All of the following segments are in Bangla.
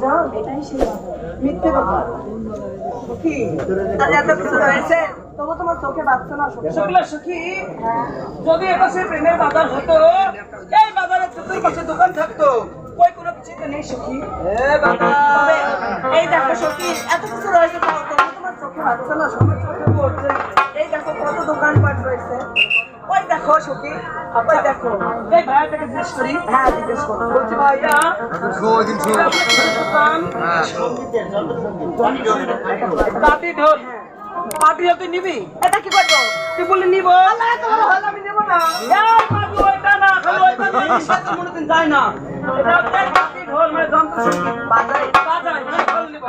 বাজার এটাই সেই মিথ্যে কথা। সখী তাহলে এত কিছু রয়েছে তবু তোমার চোখে বাঁচছে না শুক্লা সুখী যদি সে প্রেমের বাজার হতো এই বাজারের চতুর্পাশে দোকান থাকতো। কই কোনো কিছু তো নেই সুখী। এই দেখো সখী এত কিছু রয়েছে তাও তবু তোমার চোখে বাঁচছে না সখী। দেখো সখী। দেখো। করি। হ্যাঁ জিজ্ঞেস করো। বলছি ভাইয়া এটা ঢোল। পাটি তুই নিবি? এটা কি করব? তুই বললি নিব? আমি নেব না। এই না, খালি ওইটা না, কোনোদিন যায় না। এটা ঢোল, মানে মানে ঢোল নিব।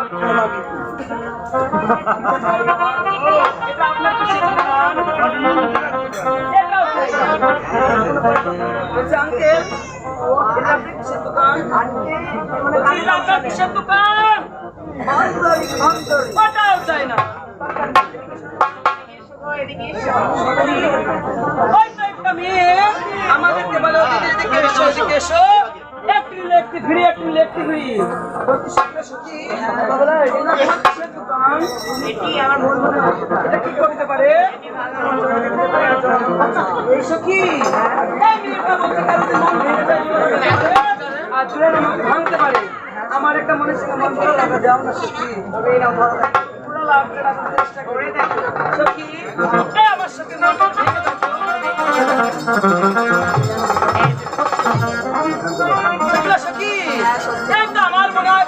বলছি, আঙ্কেল, এটা আপনার কিসের দোকান? মানে আপনার কিসের দোকান? খন্দরি চাই না। আমাদেরকে বলে এদিকে এসো এদিকে এসো একটু একটু ঘুরি বলছি, এটা কি করতে পারে এই সখী এই মেয়েটা বলতে কারও যদি মন ভেঙে যায়, জোরে লাগে, আর জোরে আমাকে ভাঙতে পারে আমার একটা মন ভালো লাগা যাও না সখী তবে এই নাও ভালো লাগে পুরো লাভটা রাখার চেষ্টা করে দেখো সখী আমার সাথে মন আমার মনে হয়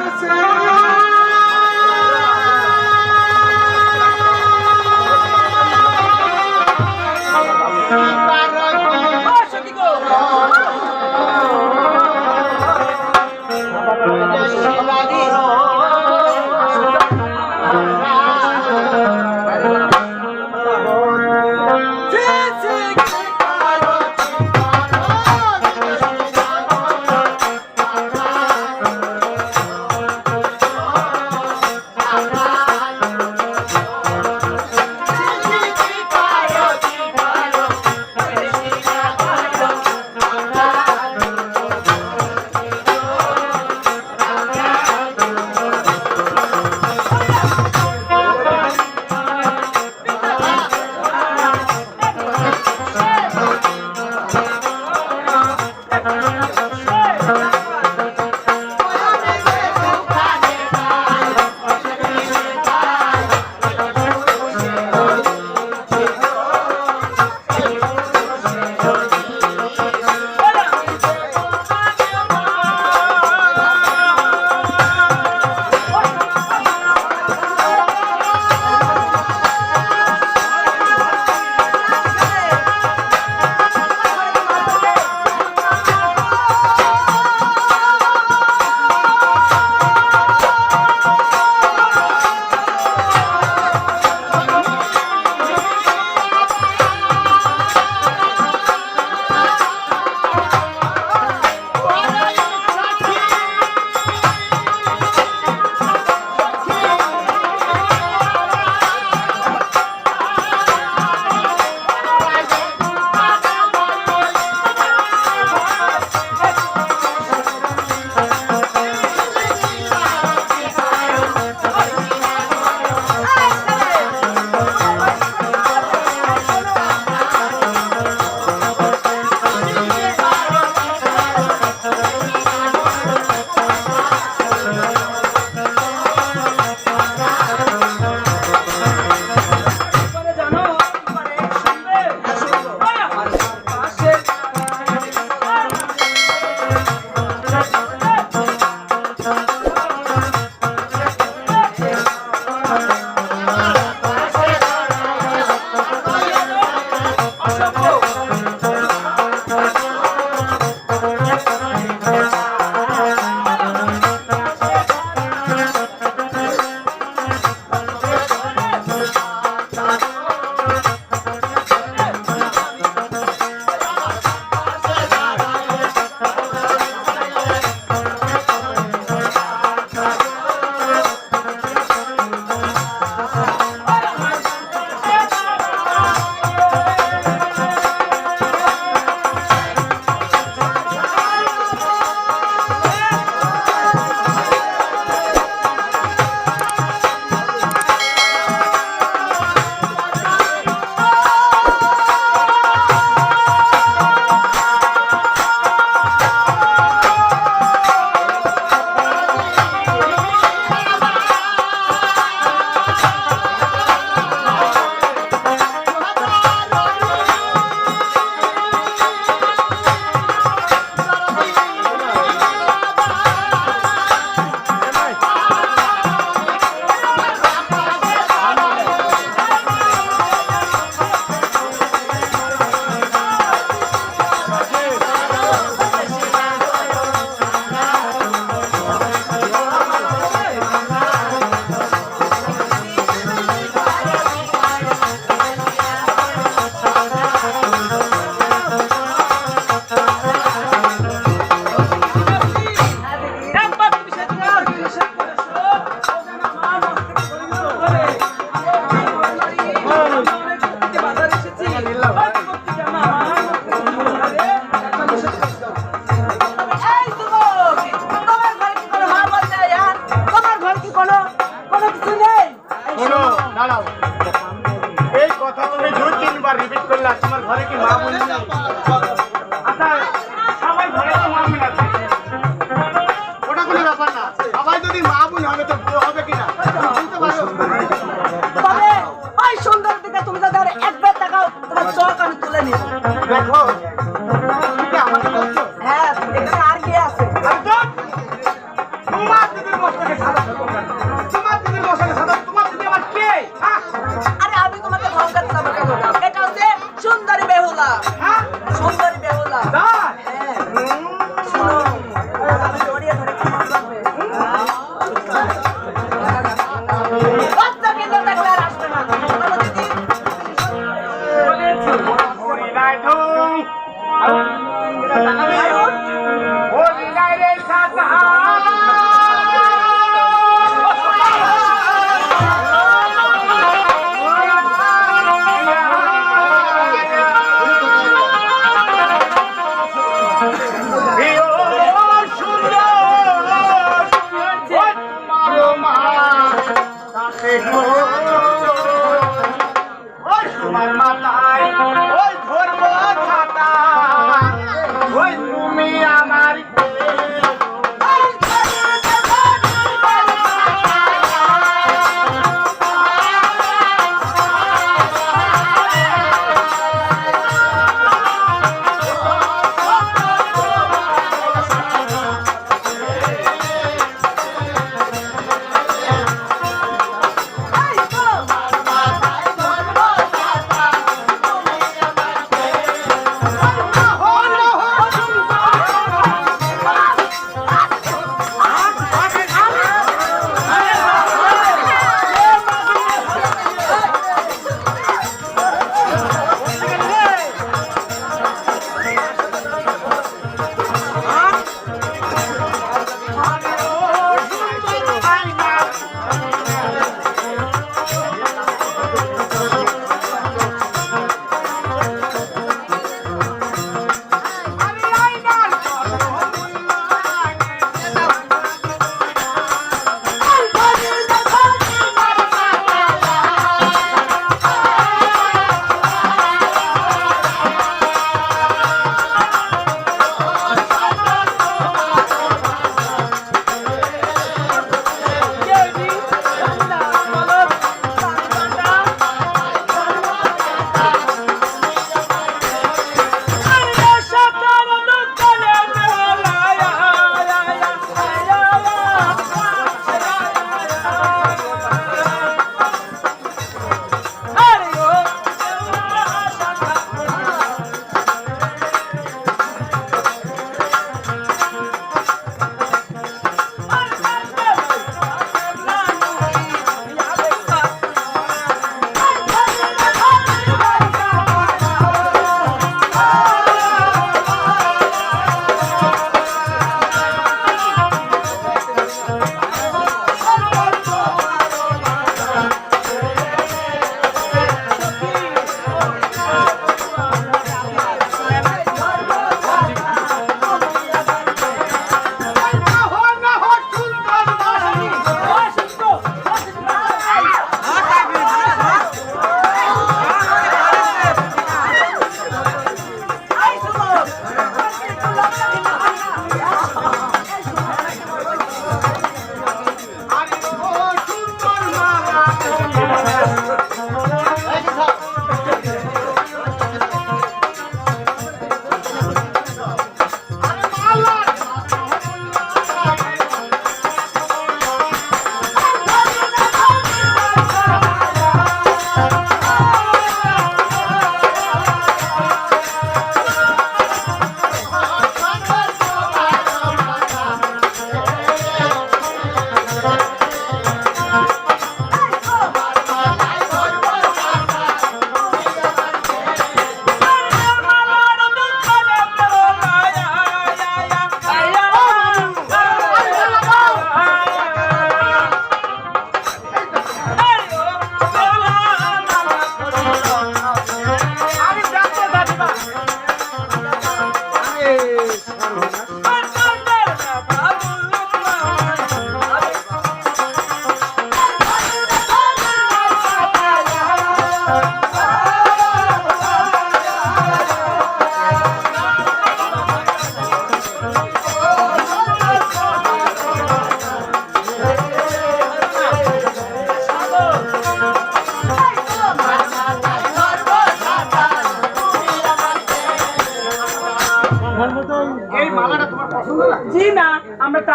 ও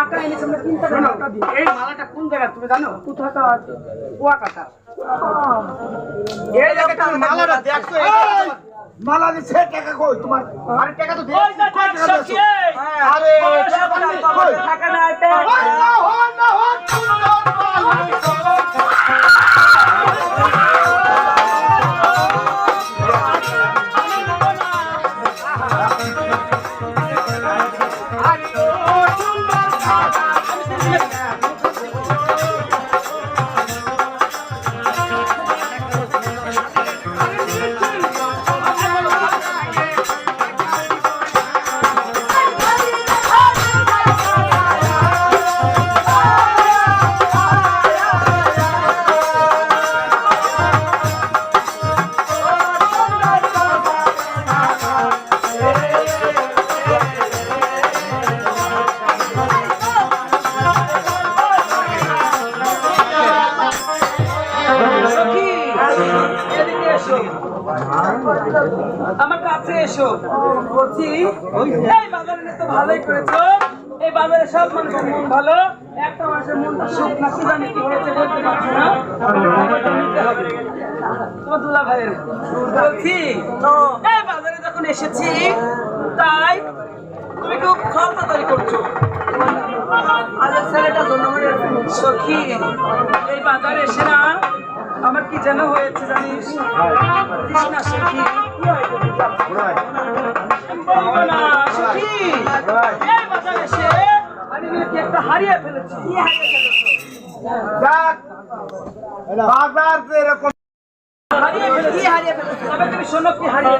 টাকা এনেছি আমরা তিন টাকা শোনো, দিই এই মালাটা কোন জায়গা তুমি জানো? কোথাটা আছে কুয়াকাটা। এই জায়গাটা মালাটা দেখছ মালা দিছে টাকা কই? তোমার আরে টাকা তো দিয়ে ওই যে দেখ সখী, এই। আরে টাকা নেই, টাকা না। আমার কাছে এসো। বলছি, এই বাজারে তো ভালোই করেছ। এই বাজারে সব মানুষের মন ভালো। একটা বলছি এই বাজারে যখন এসেছি, তাই তুমি খুব খাওয়া করছ। আরে ছেলেটা জন্মের সখী। এই বাজারে এসে না আমার কি যেন হয়েছে জানিস একটা হারিয়ে ফেলেছি এরকম হারিয়ে ফেলেছি হারিয়ে তবে তুমি শোনো কি হারিয়ে